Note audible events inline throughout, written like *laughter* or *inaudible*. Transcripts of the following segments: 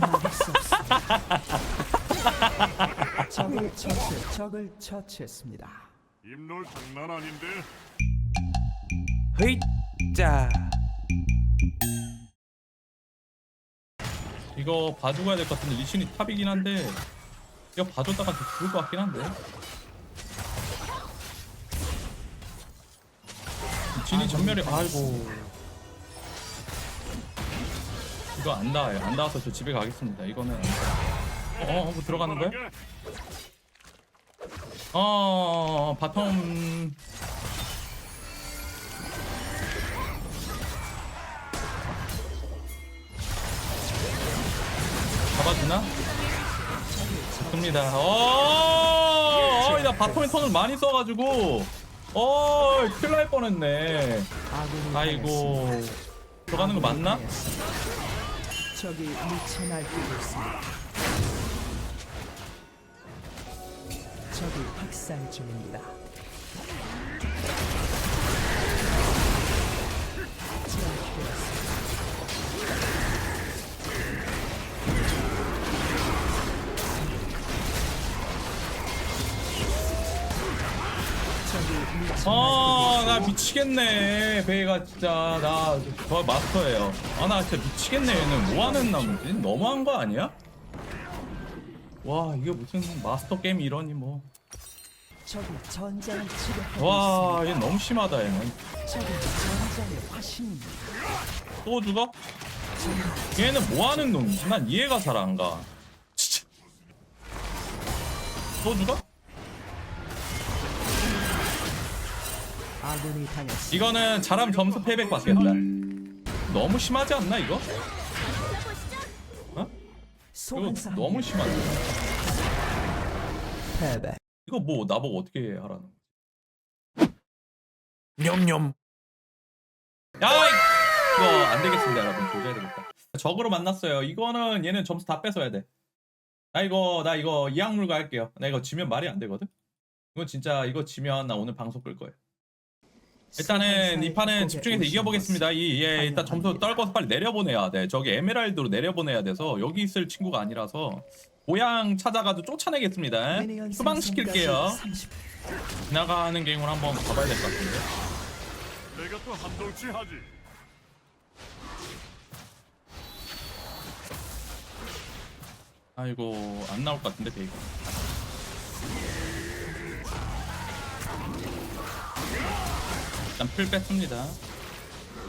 막을 수 없어. 적을 처치, 적을 처치했습니다. 입놀 장난 아닌데. 헤이짜 이거 봐주고 해야 될 것 같은데 리신이 탑이긴 한데 이거 봐줬다가 좀 죽을 것 같긴 한데 진이 전멸이 아이고 이거 안 닿아요 안 닿아서 저 집에 가겠습니다 이거는 어, 어, 뭐 들어가는 거야? 어 바텀 잡아주나? 좋습니다. 어, 나 바텀에 턴을 많이 써가지고, 어, 큰일 날 뻔했네. 아이고. 들어가는 거 맞나? 적이 미쳐 날뛰고 있습니다. 적이 학살 중입니다. 미치겠네. 베이가 진짜, 나, 저 마스터예요. 아, 나 진짜 미치겠네. 얘는 뭐 하는 나무지? 너무한 거 아니야? 와, 이게 무슨 마스터 게임 이러니 뭐. 전장을 와, 얘 너무 심하다, 얘는. 있습니다. 적이 전장의 화신입니다. 또 죽어? 얘는 뭐 하는 놈이지? 난 이해가 잘 안 가. 진짜. 또 죽어? 이. 이거는 잘하면 점수 패백 받겠다. 너무 심하지 않나, 이거? 어? 이거 너무 심한데. 패배. 이거 뭐 나보고 어떻게 하라는 거지? 냠냠. 야, 이- 이거 안 되겠습니다, 여러분. 조져야 되겠다. 적으로 만났어요. 이거는 얘는 점수 다 뺏어야 돼. 나 이거 나 이거 이악물고 할게요. 나 이거 지면 말이 안 되거든. 이거 진짜 이거 지면 나 오늘 방송 끌 거예요. 일단은 이 판은 집중해서 이겨보겠습니다. 이 예, 일단 점수 떨궈서 빨리 내려보내야 돼. 저기 에메랄드로 내려보내야 돼서 여기 있을 친구가 아니라서 고향 찾아가도 쫓아내겠습니다. 수방시킬게요. 지나가는 게임을 한번 가봐야 될 것 같은데. 내가 또 한동치 하지. 아이고 안 나올 것 같은데 베이가. 일단 풀 뺐습니다.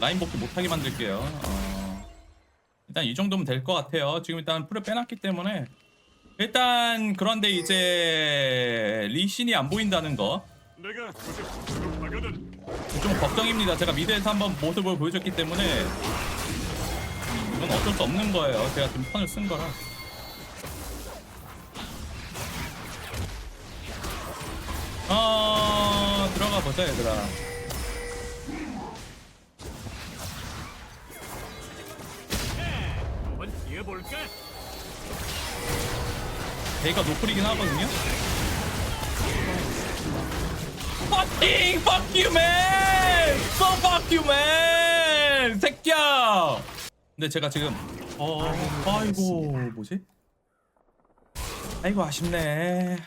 라인 복귀 못하게 만들게요. 어, 일단 이 정도면 될 것 같아요. 지금 일단 풀을 빼놨기 때문에 일단 그런데 이제 리신이 안 보인다는 거. 좀 걱정입니다. 제가 미드에서 한번 모습을 보여줬기 때문에 이건 어쩔 수 없는 거예요. 제가 지금 턴을 쓴 거라. 어 들어가 보자 얘들아. 뛰어볼까? 베이가 노플이긴 하거든요. Fucking fuck! 새끼야! 근데 제가 지금 어 아이고 뭐지? 아이고 아쉽네.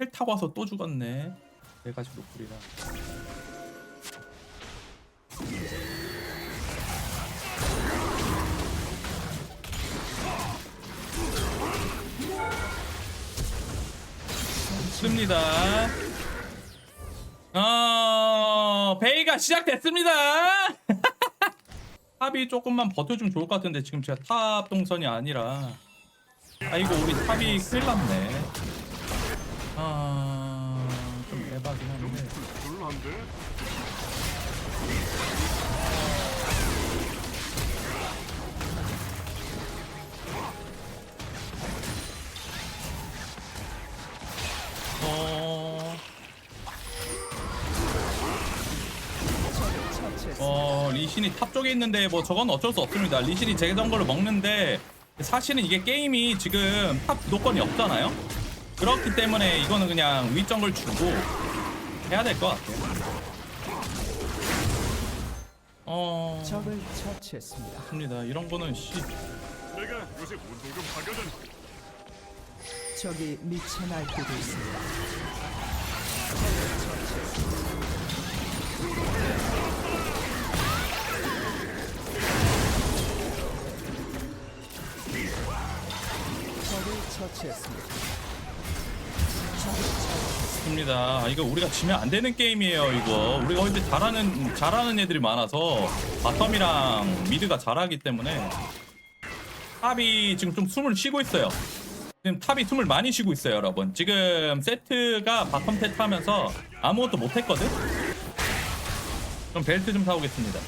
헬 타고 와서 또 죽었네. 내가 지금 노플이라. 씁니다. 어, 베이가 시작됐습니다. *laughs* 탑이 조금만 버텨주면 좋을 것 같은데 지금 제가 탑 동선이 아니라 아이고 우리 탑이 큰일 났네. 아, 좀 대박이긴 한데. 리신이 탑 쪽에 있는데 뭐 저건 어쩔 수 없습니다. 리신이 제 정글을 먹는데 사실은 이게 게임이 지금 탑 주도권이 없잖아요. 그렇기 때문에 이거는 그냥 위 정글 주고 해야 될 것 같아요. 어 적을 처치했습니다. 좋습니다. 이런 거는 씨 내가 요새 운동 좀 하거든. 적이 미쳐 날뛰고 있습니다. 적을 처치했습니다. 좋습니다. 이거 우리가 지면 안 되는 게임이에요. 이거 우리가 이제 잘하는 잘하는 애들이 많아서 바텀이랑 미드가 잘하기 때문에 탑이 지금 좀 숨을 쉬고 있어요. 지금 탑이 숨을 많이 쉬고 있어요, 여러분. 지금 세트가 바텀 세트 하면서 아무것도 못했거든. 그럼 벨트 좀 사오겠습니다.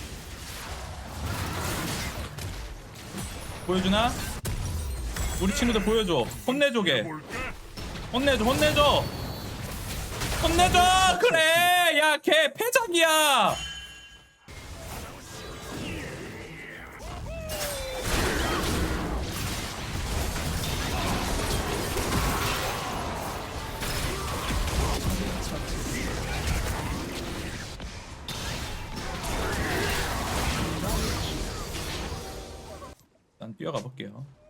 보여주나? 우리 친구들 보여줘. 혼내줘게. 볼까? 혼내줘 혼내줘 혼내줘 그래 야 걔 패작이야 뛰어가 볼게요 아,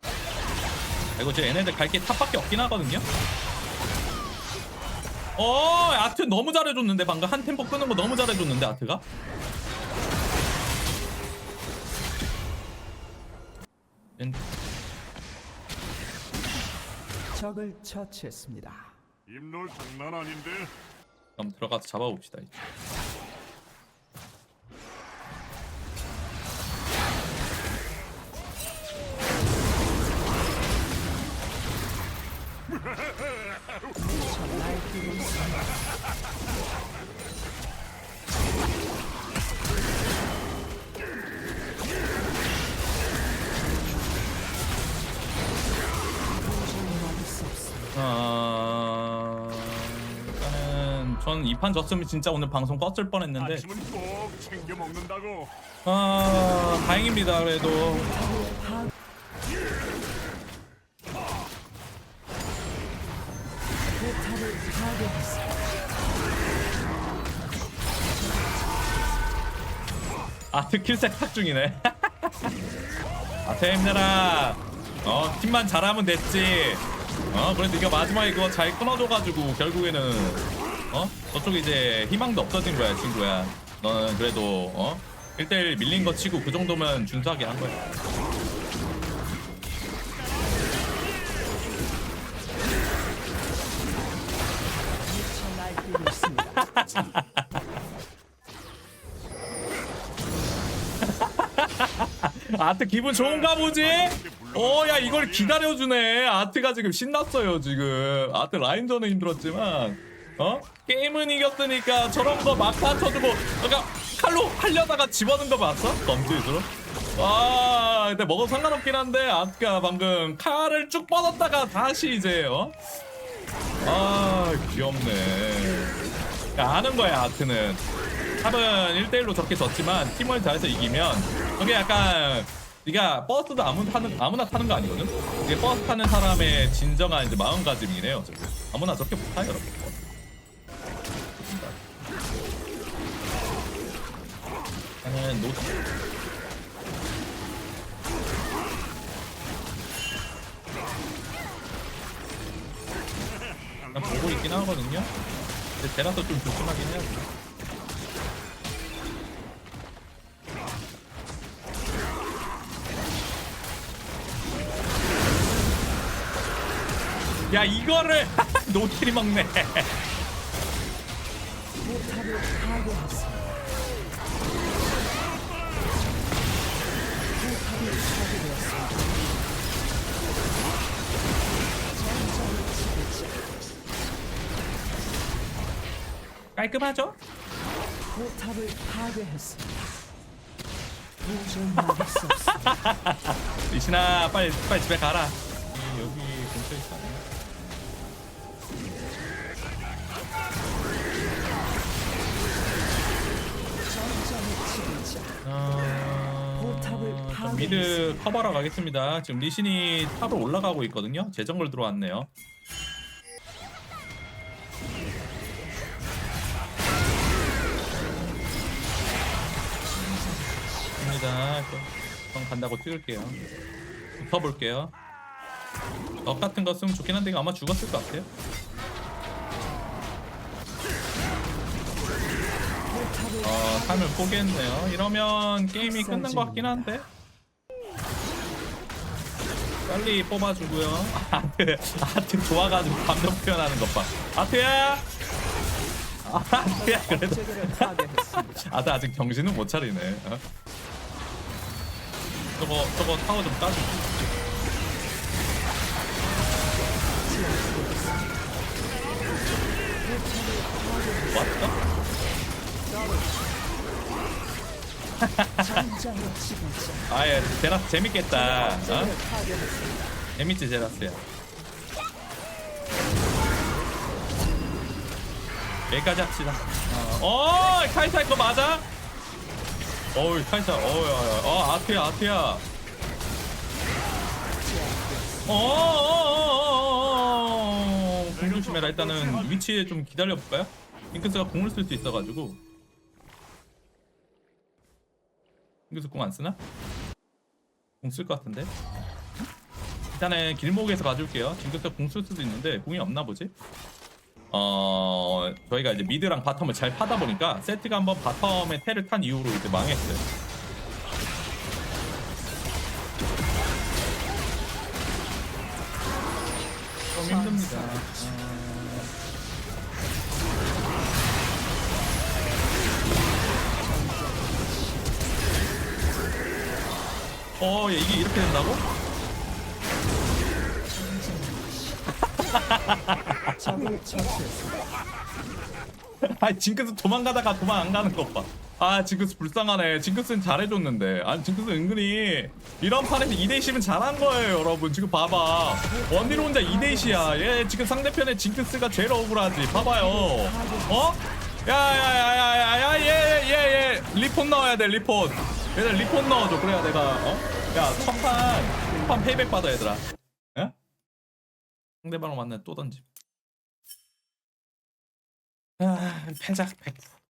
이거 제 얘네들 갈 게 탑밖에 없긴 하거든요 어 아트 너무 잘해줬는데 방금 한 템포 끄는 거 너무 잘해줬는데 아트가 엔- 적을 처치했습니다. 입놀 장난 아닌데. 그럼 들어가서 잡아봅시다 이제. 어... 일단은 전이판 졌으면 진짜 오늘 방송 껐을 뻔했는데 아침은 꼭 챙겨 먹는다고. 아 다행입니다 그래도 아트 킬 세탁 중이네. *laughs* 아트 힘내라. 어 팀만 잘하면 됐지. 어 그래도 이거 마지막에 그거 잘 끊어줘가지고 결국에는 어? 저쪽 이제 희망도 없어진 거야 친구야. 너는 그래도 어? 1대1 밀린 거 치고 그 정도면 준수하게 한 거야 *laughs* 아트 기분 좋은가 보지? 어, 야, 이걸 기다려주네. 아트가 지금 신났어요, 지금. 아트 라인전은 힘들었지만, 어? 게임은 이겼으니까 저런 거 막판 쳐주고, 그러니까 칼로 하려다가 집어넣은 거 봤어? 검지으로 와, 근데 먹어도 상관없긴 한데, 아트가 방금 칼을 쭉 뻗었다가 다시 이제, 어? 아, 귀엽네. 야, 아는 거야, 아트는. 탑은 1대1로 저렇게 졌지만 팀을 잘해서 이기면 저게 약간 네가 버스도 아무 타는 아무나 타는 거 아니거든. 이게 버스 타는 사람의 진정한 이제 마음가짐이긴 해요. 저게. 아무나 저렇게 못 타요, 여러분. 나는 노난 보고 있긴 하거든요. 근데 제라서 좀 조심하긴 해야 돼. 야 이거를 *laughs* 노틸이 먹네. 깔끔하죠? 포탑을 파괴했습니다. 도저히 막을 *laughs* 수 없습니다. 리신아 빨리 빨리 집에 가라. 미드 커버러 가겠습니다. 지금 리신이 탑으로 올라가고 있거든요. 재정글 들어왔네요. 가자. 형 간다고 찍을게요. 붙어볼게요. 억 같은 거 쓰면 좋긴 한데 아마 죽었을 것 같아요. 어, 삶을 포기했네요. 이러면 게임이 끝난 것 같긴 한데. 빨리 뽑아주고요. *laughs* 아트, 아트 좋아가지고 감정 표현하는 것 봐. 아트야! 아, 아트야, 그래도. 아트 아직 정신은 못 차리네. 어? 저거, 저거 타워 좀 따주고. 왔다? 아예 제라스 재밌겠다. 어? 재밌지 제라스야. 여기까지 합시다. 어, 어 카이사 이거 맞아? 어우 카이사 어우 어 아트야 아트야. 어, 어 어 어 어 어 어 공 조심해라 일단은 위치에 좀 기다려 볼까요? 잉크스가 공을 쓸 수 있어가지고 잉크스 공안 쓰나? 공 쓸 것 같은데 일단은 길목에서 봐줄게요 잉크스가 공쓸 수도 있는데 공이 없나 보지? 어 저희가 이제 미드랑 바텀을 잘 파다 보니까 세트가 한번 바텀에 테를 탄 이후로 이제 망했어요 어, 야, 이게 이렇게 된다고? *laughs* 아, 징크스 도망가다가 도망 안 가는 것 봐. 아, 징크스 불쌍하네. 징크스는 잘해줬는데. 아니, 징크스 은근히 이런 판에서 2대10은 잘한 거예요, 여러분. 지금 봐봐. 원딜 혼자 2대10이야. 얘 지금 상대편에 징크스가 제일 억울하지. 봐봐요. 어? 야, 야, 야, 야, 야, 야, 얘, 얘, 얘. 리폰 넣어야 돼, 리폰. 얘들 리폰 넣어줘. 그래야 내가, 어? 야, 첫 판, 첫판 페이백 받아, 얘들아. 예? 상대방을 만나 또 던짐. 아, 패작 100%.